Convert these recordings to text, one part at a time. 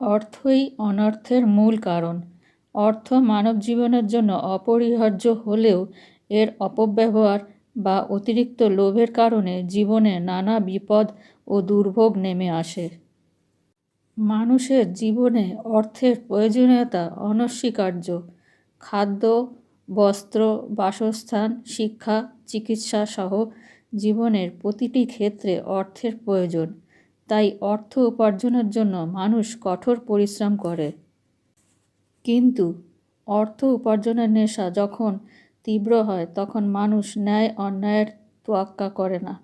অর্থই অনর্থের মূল কারণ। অর্থ মানব জীবনের জন্য অপরিহার্য হলেও এর অপব্যবহার বা অতিরিক্ত লোভের কারণে জীবনে নানা বিপদ ও দুর্ভোগ নেমে আসে। মানুষের জীবনে অর্থের প্রয়োজনীয়তা অনস্বীকার্য। খাদ্য, বস্ত্র, বাসস্থান, শিক্ষা, চিকিৎসা সহ জীবনের প্রতিটি ক্ষেত্রে অর্থের প্রয়োজন। তাই অর্থ উপার্জনের জন্য মানুষ কঠোর পরিশ্রম করে। কিন্তু অর্থ উপার্জনের নেশা যখন তীব্র হয়, তখন মানুষ ন্যায় অন্যায়ের তোয়াক্কা করে না।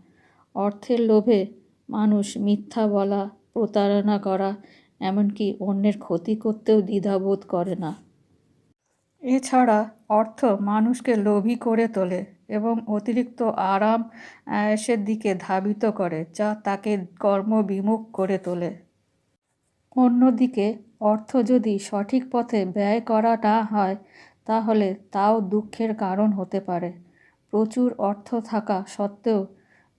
অর্থের লোভে মানুষ মিথ্যা বলা, প্রতারণা করা, এমনকি অন্যের ক্ষতি করতেও দ্বিধাবোধ করে না। এছাড়া অর্থ মানুষকে লোভী করে তোলে এবং অতিরিক্ত আরাম, আয়েসের দিকে ধাবিত করে, যা তাকে কর্মবিমুখ করে তোলে। অন্যদিকে, অর্থ যদি সঠিক পথে ব্যয় করা না হয়, তাহলে তাও দুঃখের কারণ হতে পারে। প্রচুর অর্থ থাকা সত্ত্বেও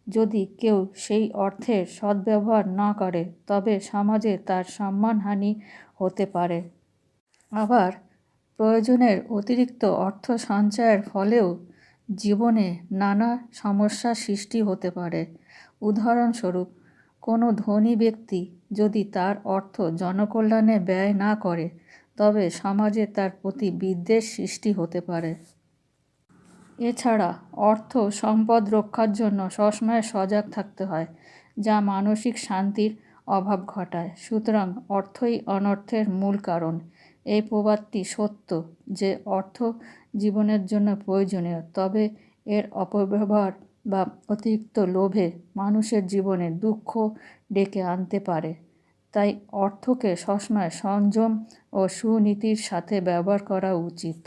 যদি কেউ সেই অর্থের সদ্ব্যবহার না করে, তবে সমাজে তার সম্মানহানি হতে পারে। আবার প্রয়োজনের অতিরিক্ত অর্থ সঞ্চয়ের ফলেও জীবনে নানা সমস্যার সৃষ্টি হতে পারে। উদাহরণস্বরূপ, কোনো ধনী ব্যক্তি যদি তার অর্থ জনকল্যাণে ব্যয় না করে, তবে সমাজে তার প্রতি বিদ্বেষ সৃষ্টি হতে পারে। এছাড়া, অর্থ সম্পদ রক্ষার জন্য সবসময় সজাগ থাকতে হয়, যা মানসিক শান্তির অভাব ঘটায়। সুতরাং অর্থই অনর্থের মূল কারণ। এই প্রবাদটি সত্য যে অর্থ জীবনের জন্য প্রয়োজনীয়, তবে এর অপব্যবহার বা অতিরিক্ত লোভে মানুষের জীবনে দুঃখ ডেকে আনতে পারে। তাই অর্থকে সবসময় সংযম ও সুনীতির সাথে ব্যবহার করা উচিত।